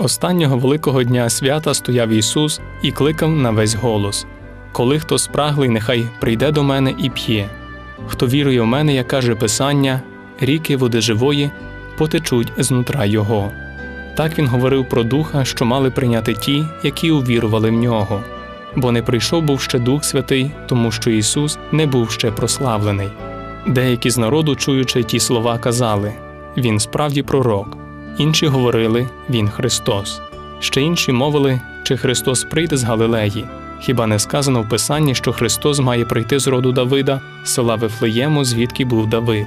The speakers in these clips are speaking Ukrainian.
Останнього великого дня свята стояв Ісус і кликав на весь голос: Коли хто спраглий, нехай прийде до мене і п'є. Хто вірує в мене, як каже Писання, ріки води живої потечуть знутра Його. Так він говорив про духа, що мали прийняти ті, які увірували в нього. Бо не прийшов був ще Дух Святий, тому що Ісус не був ще прославлений. Деякі з народу, чуючи ті слова, казали Він справді пророк. Інші говорили Він Христос. Ще інші мовили, чи Христос прийде з Галилеї. Хіба не сказано в Писанні, що Христос має прийти з роду Давида, села Вифлеєму, звідки був Давид,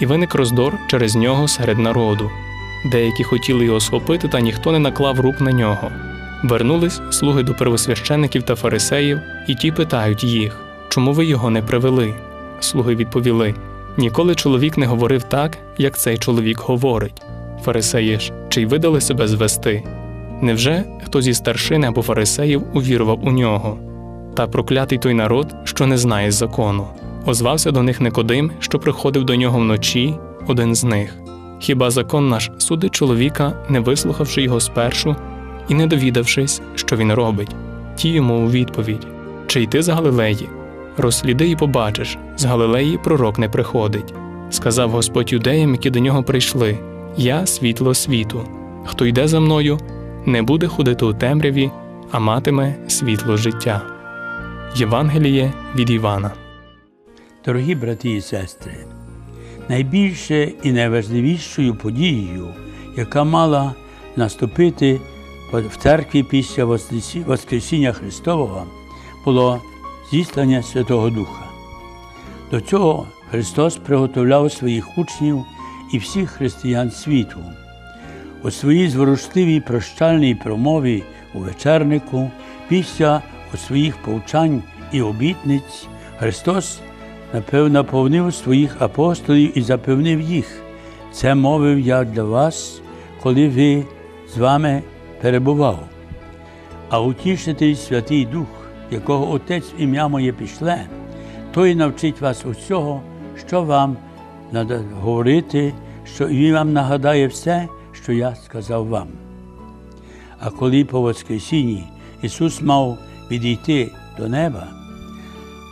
і виник роздор через нього серед народу. Деякі хотіли його схопити, та ніхто не наклав рук на нього. Вернулись слуги до первосвящеників та фарисеїв, і ті питають їх, чому ви його не привели? Слуги відповіли: Ніколи чоловік не говорив так, як цей чоловік говорить. Фарисеї чи й видали себе звести? Невже хто зі старшин або фарисеїв увірував у нього? Та проклятий той народ, що не знає закону. Озвався до них Никодим, що приходив до нього вночі, один з них. Хіба закон наш судить чоловіка, не вислухавши його спершу і не довідавшись, що він робить? Ті йому у відповідь: Чи йти з Галилеї? Розсліди і побачиш, з Галилеї пророк не приходить. Сказав Господь юдеям, які до нього прийшли: Я світло світу. Хто йде за мною, не буде ходити у темряві, а матиме світло життя. Євангеліє від Івана. Дорогі брати і сестри, найбільше і найважливішою подією, яка мала наступити в церкві після Воскресіння Христового, було зіслання Святого Духа. До цього Христос приготовляв своїх учнів і всіх християн світу. У своїй зворушливій прощальній промові у вечернику, після у своїх повчань і обітниць, Христос напев- наповнив своїх апостолів і запевнив їх. Це мовив я для вас, коли ви з вами перебував. А утішитель Святий Дух, якого Отець в ім'я моє пішле, той навчить вас усього, що вам треба говорити, що він вам нагадає все, що я сказав вам. А коли по Воскресінні Ісус мав відійти до неба,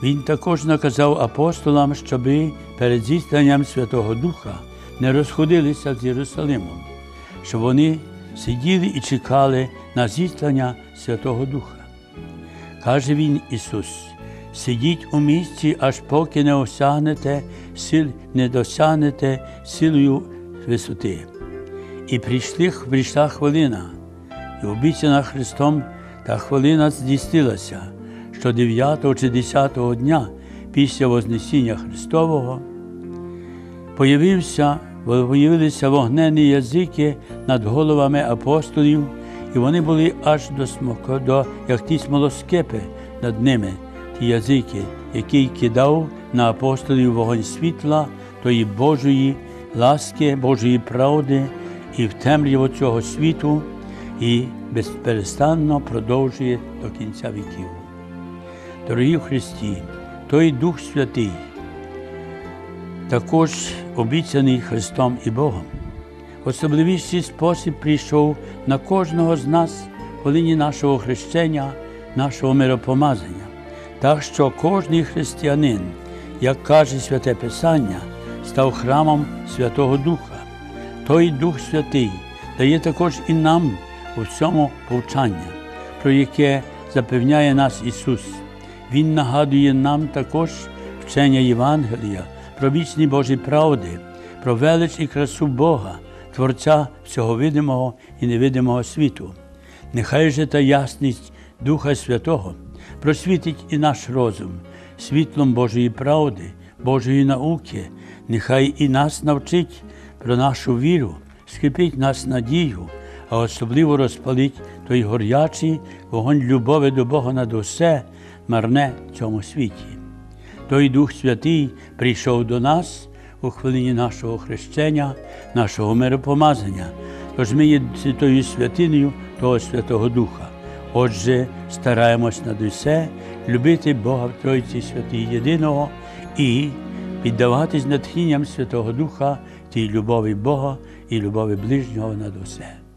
Він також наказав апостолам, щоби перед зісланням Святого Духа не розходилися з Єрусалимом, щоб вони сиділи і чекали на зіслання Святого Духа. Каже він Ісус: сидіть у місці, аж поки не осягнете сил, не досягнете силою висоти. І прийшли, прийшла хвилина, і обіцяна Христом та хвилина здійснилася, що 9 чи 10 дня після Вознесіння Христового появився, появилися вогненні язики над головами апостолів, і вони були аж до до, як ті смолоскипи над ними, язики, який кидав на апостолів вогонь світла, тої Божої ласки, Божої правди і в темряву цього світу, і безперестанно продовжує до кінця віків. Дорогі Христі, той Дух Святий, також обіцяний Христом і Богом, особливіший спосіб прийшов на кожного з нас в хвилині нашого хрещення, нашого миропомазання, так що кожний християнин, як каже Святе Писання, став храмом Святого Духа. Той Дух Святий дає також і нам у всьому повчання, про яке запевняє нас Ісус. Він нагадує нам також вчення Євангелія, про вічні Божі правди, про велич і красу Бога, Творця всього видимого і невидимого світу. Нехай же та ясність Духа Святого просвітить і наш розум світлом Божої правди, Божої науки, нехай і нас навчить про нашу віру, скріпить нас надію, а особливо розпалить той горячий вогонь любові до Бога над усе марне в цьому світі. Той Дух Святий прийшов до нас у хвилині нашого хрещення, нашого миропомазання. Тож ми є святою святиною того Святого Духа. Отже, стараємось над усе любити Бога в Тройці Святий Єдиного і піддаватись натхненням Святого Духа тій любові Бога і любові ближнього над усе.